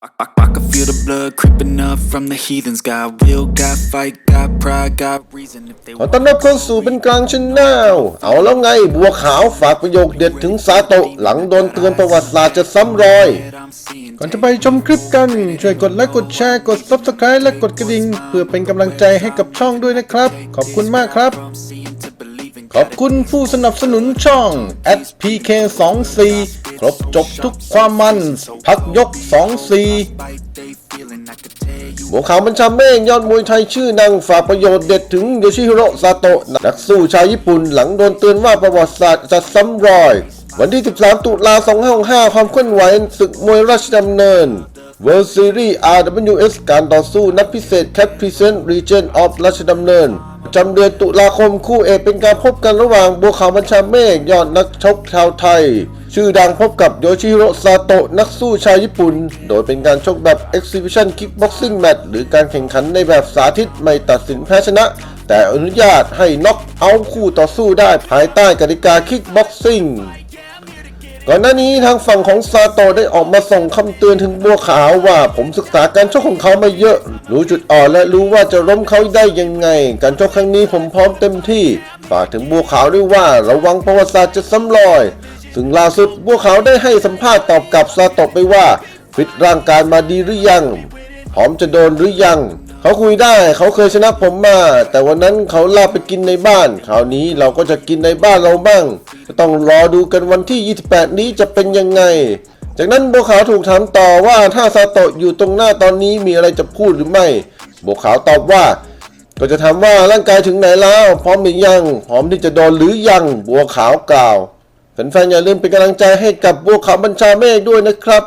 the blood creeping up from the heathens. Got will, got fight, got pride, got reason. If they ขอต้อนรับเข้าสู่เป็นกลางชแนลเอาแล้วไงบัวขาวฝากประโยคเด็ดถึงซาโตะหลังโดนเตือนประวัติศาสตร์จะซ้ำรอย that I'm seeing ก่อนจะไปชมคลิปกัน ช่วยกดไลค์กดแชร์กด Subscribe และกดกระดิ่ง เพื่อเป็นกำลังใจให้กับช่องด้วยนะครับ ขอบคุณมากครับ from seeing to believing. ขอบคุณผู้สนับสนุนช่อง SPK24 ครบจบทุกความมัน พักยก 24 Bite they feeling I could tear you บัวขาวบัญชาเมฆยอดมวยไทยชื่อดังฝากประโยชน์เด็ดถึงโยชิฮิโร่ซาโตะนักสู้ชาวญี่ปุ่นหลังโดนเตือนว่าประวัติศาสตร์จะซ้ำรอย วันที่ 13 ตุลา2565ความเคลื่อนไหวศึกมวยราชดำเนิน World Series RWS การต่อสู้นัดพิเศษ Cat Present Region of ราชดำเนินประจำเดือนตุลาคมคู่เอกเป็นการพบกันระหว่างบัวขาวบัญชาเมฆยอดนักชกชาวไทย ชื่อดังพบกับโยชิโร่ซาโตะนักสู้ชาวญี่ปุ่น โดยเป็นการชกแบบ Exhibition Kickboxing Match หรือการแข่งขันในแบบสาธิตไม่ตัดสินแพ้ชนะ แต่อนุญาตให้น็อกเอาคู่ต่อสู้ได้ภายใต้กติกา Kickboxing ก่อนหน้านี้ทางฝั่งของซาโตะได้ออกมาส่งคำเตือนถึงบัวขาวว่าผมศึกษาการชกของเขามาเยอะ รู้จุดอ่อนและรู้ว่าจะล้มเขาได้ยังไง การชกครั้งนี้ผมพร้อมเต็มที่ ฝากถึงบัวขาวด้วยว่าระวังประวัติศาสตร์จะซ้ำรอย ซึ่งล่าสุดบัวขาวได้ให้สัมภาษณ์ตอบกับซาโตะไปว่าฟิตร่างกายมาดีหรือยังพร้อมจะโดนหรือยัง เขาคุยได้เขาเคยชนะผมมา แต่วันนั้นเขาลาไปกินในบ้านคราวนี้เราก็จะกินในบ้านเราบ้างต้องรอดูกันวันที่ 28 นี้จะเป็นยังไง จากนั้นบัวขาวถูกถามต่อว่าถ้าซาโตะอยู่ตรงหน้าตอนนี้มีอะไรจะพูดหรือไม่บัวขาวตอบว่า ก็จะถามว่าร่างกายถึงไหนแล้ว พร้อมหรือยัง พร้อมที่จะโดนหรือยังบัวขาวกล่าว แฟนๆอย่าลืมเป็นกำลังใจให้กับบัวขาวบัญชาเมฆด้วยนะครับ